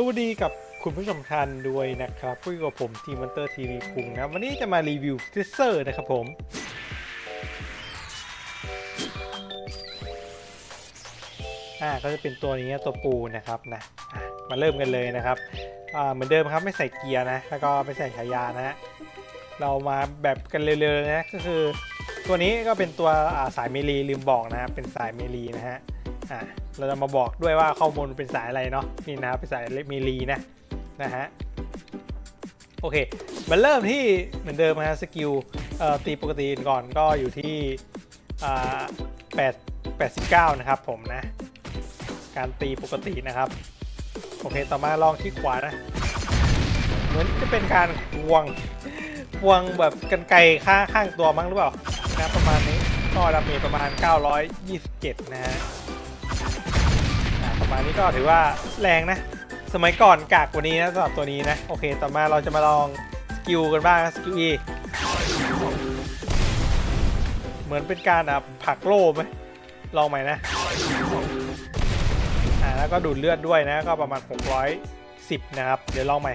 สวัสดีกับคุณผู้ชมทันด้วยนะครับพูดกับผมทีมันเตอร์ทีวีคุงนะวันนี้จะมารีวิวทิเซอร์นะครับผม อ่าก็จะเป็นตัวนี้ตัวปูนะครับนะะมาเริ่มกันเลยนะครับอ่าเหมือนเดิมครับไม่ใส่เกียร์นะ แล้วก็ไม่ใส่ฉายานะฮะเรามาแบบกันเร็วๆนะก็คือ ตัวนี้ก็เป็นตัวสายเมลีลืมบอกนะครับเป็นสายเมลีนะฮะอ่า เราจะมาบอกด้วยว่าข้อมูลเป็นสายอะไรเนาะนี่นะครับเป็นสายเมลีนะนะฮะโอเคมาเริ่มที่เหมือนเดิมนะฮะสกิลตีปกติก่อนก็อยู่ที่8 89นะครับผมนะ การตีปกตินะครับ โอเคต่อมาลองที่ขวานะ เหมือนจะเป็นการควงควงแบบกันไกลข้างข้างตัวมั้งหรือเปล่านะประมาณนี้ก็ดาเมจประมาณ 927 นะฮะ อะประมาณนี้ก็ถือว่าแรงนะ สมัยก่อนกากกว่านี้นะสำหรับตัวนี้นะ โอเค ต่อมาเราจะมาลองสกิลกันบ้างนะสกิล E เหมือนเป็นการอะผักโล่ไหมลองใหม่นะ อ่าแล้วก็ดูดเลือดด้วยนะ ก็ประมาณ 610 นะครับ เดี๋ยวลองใหม่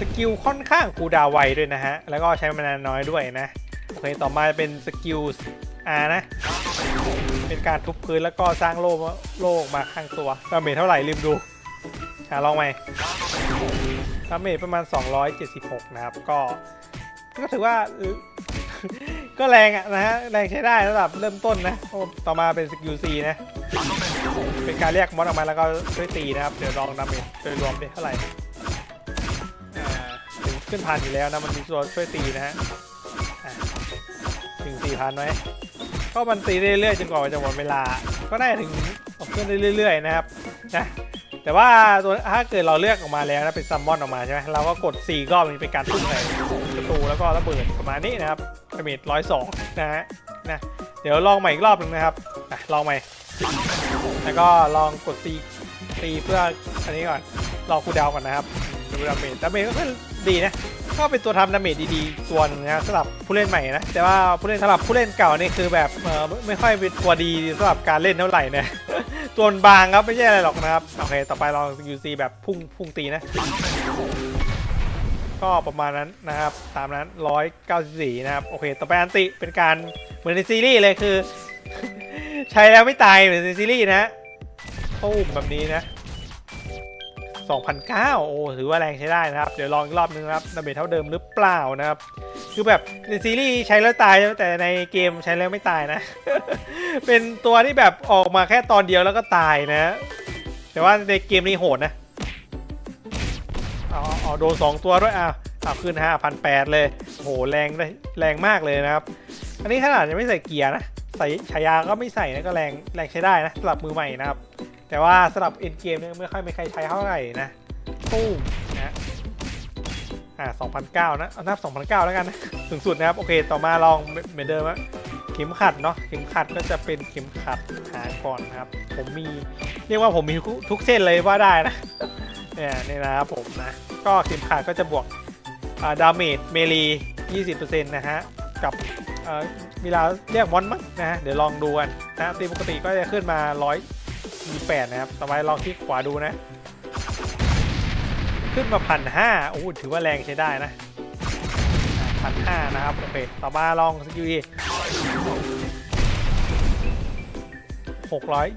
สกิลค่อนข้างคูดาวน์ไวด้วยนะฮะ แล้วก็ใช้มานานน้อยด้วยนะ โอเค ต่อมาเป็นสกิล R นะ เป็นการทุบพื้นแล้วก็สร้างโล่โล่ออกมาข้างตัวดาเมจเท่าไหร่ลืมดูหาลองใหมดาเมจประมาณ 276 นะครับ ก็ ก็ถือว่า ก็แรงอะนะฮะ แรงใช้ได้ระดับเริ่มต้นนะ ต่อมาเป็นสกิล C นะ เป็นการเรียกมอนออกมาแล้วก็ช่วยตีนะครับ เดี๋ยวลองดาเมจโดยรวมได้เท่าไหร่อ่าถึงขึ้นพันอยู่แล้วนะ มันมีตัวช่วยตีนะฮะถึงสี่พันไหม ก็มันตีเรื่อยๆจนกว่าจะหมดเวลา ก็ได้ถึงออกขึ้นได้เรื่อย ๆ นะครับนะแต่ว่าตัวถ้าเกิดเราเลือกออกมาแล้วนะเป็นซัมมอนออกมาใช่ไหมเราก็กด4รอบมันเป็นการทุ่มใส่ประตูแล้วก็ระเบิดประมาณนี้นะครับดาเมจร้อยสองนะฮะนะเดี๋ยวลองใหม่อีกรอบหนึงนะครับอะลองใหม่ แล้วก็ลองกดตีตีเพื่ออันนี้ก่อนรอคูดาวก่อนนะครับ ดูดาเมจดาเมจก็คือดีนะก็เป็นตัวทำดาเมจดีๆตัวนนะสำหรับผู้เล่นใหม่นะแต่ว่าผู้เล่นสำหรับผู้เล่นเก่านี่คือแบบเออไม่ค่อยเป็นตัวดีสำหรับการเล่นเท่าไหร่นะตัวบางครับไม่ใช่อะไรหรอกนะครับโอเคต่อไปลอง UC แบบพุ่งพุ่งตีนะ ก็ประมาณนั้นนะครับตามนั้น 194 นะครับโอเค ต่อไปอันติเป็นการเหมือนในซีรีส์เลยคือ ใช้แล้วไม่ตายเหมือนในซีรีส์นะตู้มแบบนี้นะ 2,009โอ้ถือว่าแรงใช้ได้นะครับ เดี๋ยวลองอีกรอบนึงนะครับดาเมจเท่าเดิมหรือเปล่านะครับ คือแบบในซีรีส์ใช้แล้วตายแต่ในเกมใช้แล้วไม่ตายนะ เป็นตัวที่แบบออกมาแค่ตอนเดียวแล้วก็ตายนะ แต่ว่าในเกมนี้โหดนะเอาเอาโดนสองตัวด้วยอะเอาขึ้นห้าพันแปดเลยโหแรงได้แรงมากเลยนะครับ อันนี้ขนาดยังไม่ใส่เกียร์นะ ใส่ฉายาก็ไม่ใส่นะก็แรงแรงใช้ได้นะสำหรับมือใหม่นะครับ แต่ว่าสำหรับเอ็นเกมเนี่ยไม่ค่อยมีใครใช้เท่าไหร่นะตู้มนะอ่า2,009 นะเอานับ2,009 แล้วกันนะสูงสุดนะครับ โอเค ต่อมาลองเหมือนเดิมอะเข็มขัดเนาะเข็มขัดก็จะเป็นเข็มขัดหาก่อนนะครับ ผมมีเรียกว่าผมมีทุกเส้นเลยว่าได้นะเนี่ยนี่นะครับผมนะก็เข็มขัดก็จะบวกดาเมจเมลี20%นะฮะกับเอ่อเวลาเรียกมอนมั้งนะฮะเดี๋ยวลองดูกันนะตีปกติก็จะขึ้นมา 128นะครับต่อไปลองคลิกขวาดูนะ ขึ้นมาพันห้าโอ้ถือว่าแรงใช้ได้นะพันห้านะครับ โอเค ต่อมาลองสกิลอีหกร้อย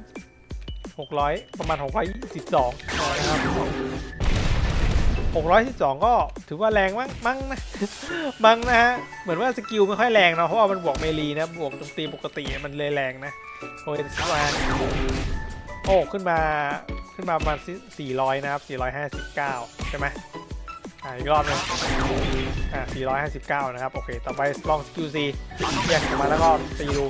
หกร้อยประมาณหกร้อยสิบสองนะครับหกร้อยสิบสองก็ถือว่าแรงมั้งมั้งนะมั้งนะฮะ เหมือนว่าสกิลไม่ค่อยแรงเนาะเพราะว่ามันบวกเมลีนะ บวกโจมตีปกติมันเลยแรงนะโอ้ยสวาน โอ้ขึ้นมาขึ้นมาประมาณ400 นะครับ 459 ใช่ไหมอ่าอีกรอบหนึงอ่า459 นะครับ โอเค ต่อไปลอง QC แยกออกมาแล้วก็ตีดู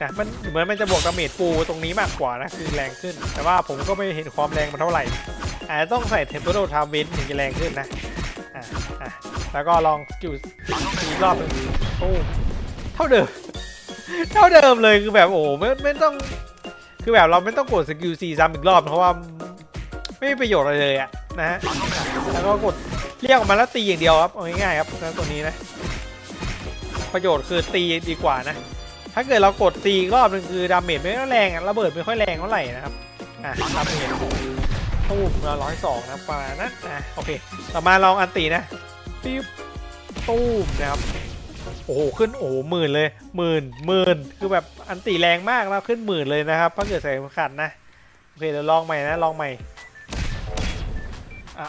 นะมันเหมือนมันจะบวกดาเมจปูตรงนี้มากกว่านะ คือแรงขึ้น แต่ว่าผมก็ไม่เห็นความแรงมันเท่าไหร่อาจจะต้องใส่เทมเพอร์โดทาวินถึงจะแรงขึ้นนะอ่าอ่าแล้วก็ลอง QC อีกรอบหนึงโอ้เท่าเดิม เท่าเดิมเลยคือแบบโอ้ไม่ไม่ต้อง คือแบบเราไม่ต้องกดสกิลซีซ้ำอีกรอบเพราะว่าไม่มีประโยชน์อะไรเลยอะนะฮะแล้วก็กดเรียกออกมาแล้วตีอย่างเดียวครับเอาง่ายๆครับนะตัวนี้นะ ประโยชน์คือตีดีกว่านะ ถ้าเกิดเรากดตีอีกรอบนึงคือดาเมจไม่ค่อยแรงระเบิดไม่ค่อยแรงเท่าไหร่นะครับอะดาเมจตู้มร้อยสองนะประมาณนั้นนะโอเค ต่อมาลองอันตีนะปิ๊บตู้มนะครับ โอ้โหขึ้นโอ้โหหมื่นเลยหมื่นหมื่นคือแบบอันตีแรงมากแล้วขึ้นหมื่นเลยนะครับถ้าเกิดใส่เข็มขัดนะโอเคเดี๋ยวลองใหม่นะลองใหม่อะ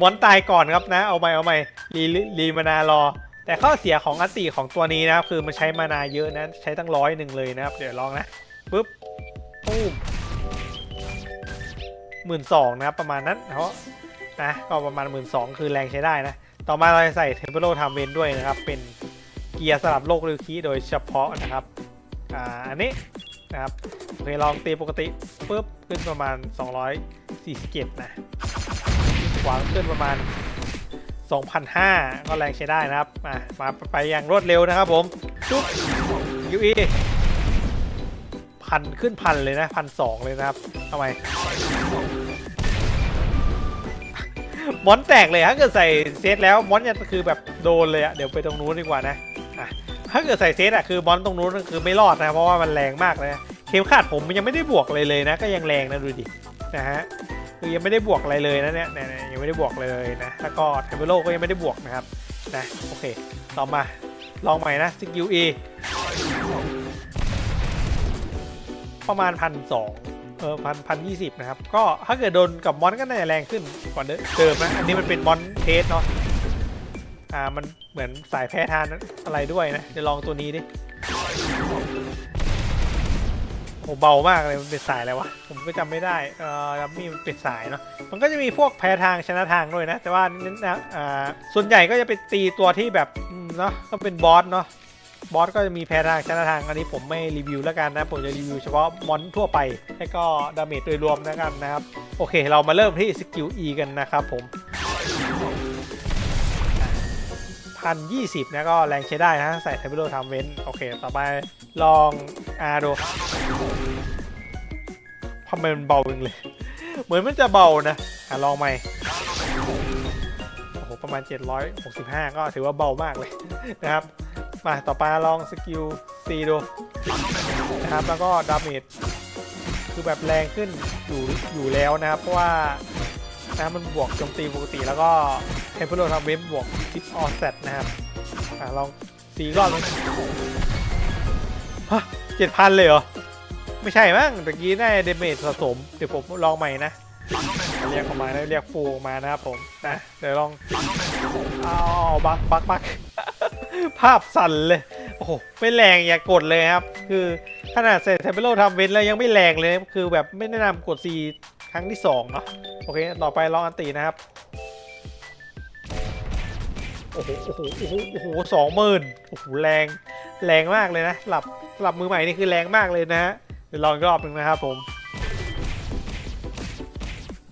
มอนตายก่อนครับนะ เอาใหม่เอาใหม่รีรีมานารอ แต่ข้อเสียของอันตีของตัวนี้นะครับคือมันใช้มานาเยอะนะใช้ตั้งร้อยหนึ่งเลยนะครับ เดี๋ยวลองนะปุ๊บปุ้มหมื่นสองนะครับประมาณนั้นเพราะนะก็ประมาณหมื่นสองคือแรงใช้ได้นะ ต่อมาเราจะใส่เทมเพโลทามเวนด้วยนะครับ เป็น เกียร์สลับโลกริวคีโดยเฉพาะนะครับอ่าอันนี้นะครับโอเคลองตีปกติปุ๊บขึ้นประมาณ 247นะขวางขึ้นประมาณ 2,500 ก็แรงใช้ได้นะครับมามาไปอย่างรวดเร็วนะครับผมจุ๊บยูอีพันขึ้นพันเลยนะพันสองเลยนะครับทำไมมอนแตกเลยถ้าเกิดใส่เซตแล้วมอนจะคือแบบโดนเลยอะเดี๋ยวไปตรงนู้นดีกว่านะ ถ้าเกิดใส่เซตอะคือมอนตรงนู้นคือไม่รอดนะเพราะว่ามันแรงมากนะเข็มขัดผมมันยังไม่ได้บวกเลยเลยนะ ก็ยังแรงนะดูดินะฮะคือยังไม่ได้บวกอะไรเลยนะเนี่ยเนี่ยยังไม่ได้บวกเลยนะแล้วก็เทมเบโลก็ยังไม่ได้บวกนะครับนะโอเคต่อมาลองใหม่นะสกิลเอประมาณพันสองเออพันพันยี่สิบนะครับ ก็ถ้าเกิดโดนกับมอนก็น่าจะแรงขึ้นกว่าเดิมนะ อันนี้มันเป็นมอนเทสเนาะ อ่ามันเหมือนสายแพ้ทานอะไรด้วยนะเดี๋ยวลองตัวนี้ดิโหเบามากเลยมันเป็นสายอะไรวะผมก็จำไม่ได้เอ่อดัมมี่มันเป็นสายเนาะมันก็จะมีพวกแพ้ทางชนะทางด้วยนะ แต่ว่านี่นะอ่าส่วนใหญ่ก็จะไปตีตัวที่แบบเนาะก็เป็นบอสเนาะบอสก็จะมีแพ้ทางชนะทางอันนี้ผมไม่รีวิวแล้วกันนะ ผมจะรีวิวเฉพาะมอนทั่วไป แล้วก็ดาเมจโดยรวมแล้วกันนะครับ โอเค เรามาเริ่มที่สกิล E กันนะครับผม พันยี่สิบนะก็แรงใช้ได้นะใส่เทเบิลทำเว้น โอเค ต่อไปลองอาดูทำไมมันเบาจังเลย เหมือนมันจะเบานะอะลองใหม่โอ้โหประมาณ 765 ก็ถือว่าเบามากเลยนะครับ มาต่อไปลองสกิล C ดูนะครับแล้วก็ดาเมจคือแบบแรงขึ้นอยู่อยู่แล้วนะครับ เพราะว่านะมันบวกโจมตีปกติแล้วก็ เทมเพโลทำเว็บบวกทิปออสเซตนะครับ อะลองสีรอบนึงฮะเจ็ดพันเลยเหรอ ไม่ใช่มั้งตะกี้ได้เดเมจสะสม เดี๋ยวผมลองใหม่นะ เรียกออกมาแล้วเรียกฟูออกมานะครับผมนะเดี๋ยวลองเอาบักบักบักภาพสั่นเลย โอ้โห ไม่แรงอย่ากดเลยครับ คือขนาดเซตเทเปโลทำเว้นแล้วยังไม่แรงเลย คือแบบไม่แนะนำกด C ครั้งที่ 2 เนาะโอเค ต่อไปลองอันตีนะครับ โอ้โหโอ้โหโอ้โหโอ้โหสองหมื่นโอ้โหแรงแรงมากเลยนะหลับหลับมือใหม่นี่คือแรงมากเลยนะฮะเดี๋ยวลองอีกรอบหนึ่งนะครับผม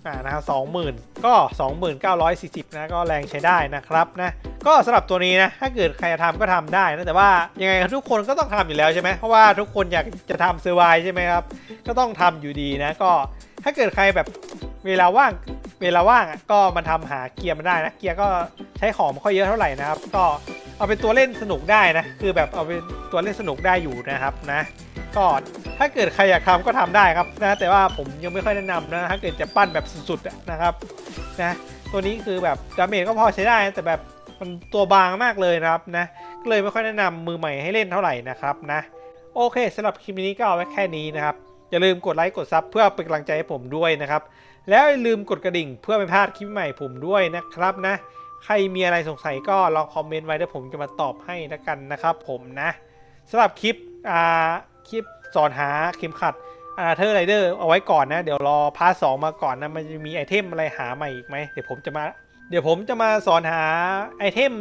อ่านะครับสองหมื่นก็สองหมื่นเก้าร้อยสี่สิบนะก็แรงใช้ได้นะครับนะก็สำหรับตัวนี้นะถ้าเกิดใครจะทำก็ทำได้นะแต่ว่ายังไงทุกคนก็ต้องทำอยู่แล้วใช่ไหมเพราะว่าทุกคนอยากจะทำเซอร์ไวใช่ไหมครับก็ต้องทำอยู่ดีนะก็ถ้าเกิดใครแบบเวลาว่าง เวลาว่างอะก็มาทำหาเกียร์มาได้นะ เกียร์ก็ใช้ของไม่ค่อยเยอะเท่าไหร่นะครับ ก็เอาเป็นตัวเล่นสนุกได้นะ คือแบบเอาเป็นตัวเล่นสนุกได้อยู่นะครับนะก็ถ้าเกิดใครอยากทำก็ทำได้ครับนะแต่ว่าผมยังไม่ค่อยแนะนำนะถ้าเกิดจะปั้นแบบสุดๆนะครับนะตัวนี้คือแบบดาเมจก็พอใช้ได้นะแต่แบบมันตัวบางมากเลยนะครับนะก็เลยไม่ค่อยแนะนำมือใหม่ให้เล่นเท่าไหร่นะครับนะโอเคสำหรับคลิปนี้ก็เอาไว้แค่นี้นะครับอย่าลืมกดไลค์กดซับเพื่อเป็นกำลังใจให้ผมด้วยนะครับ แล้วอย่าลืมกดกระดิ่งเพื่อไม่พลาดคลิปใหม่ผมด้วยนะครับนะ ใครมีอะไรสงสัยก็ลองคอมเมนต์ไว้เดี๋ยวผมจะมาตอบให้ล้วกันนะครับผมนะสำหรับคลิปอ่าคลิปสอนหาเข็มขัดอาเธอร์ไรเดอร์เอาไว้ก่อนนะ เดี๋ยวรอพาร์ทสองมาก่อนนะ มันจะมีไอเทมอะไรหาใหม่อีกไหมเดี๋ยวผมจะมา เดี๋ยวผมจะมาสอนหาไอเทม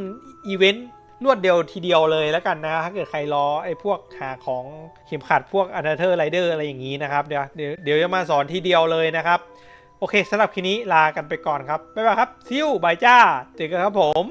อีเวนต์รวดเดียวทีเดียวเลยแล้วกันนะ ถ้าเกิดใครรอไอพวกหาของเข็มขัดพวกอาเธอร์ไรเดอร์อะไรอย่างนี้นะครับ เดี๋ยวเดี๋ยวเดี๋ยวจะมาสอนทีเดียวเลยนะครับ โอเคสำหรับคลิปนี้ลากันไปก่อนครับ บ๊ายบายครับซิวบายจ้าเจอกันครับผม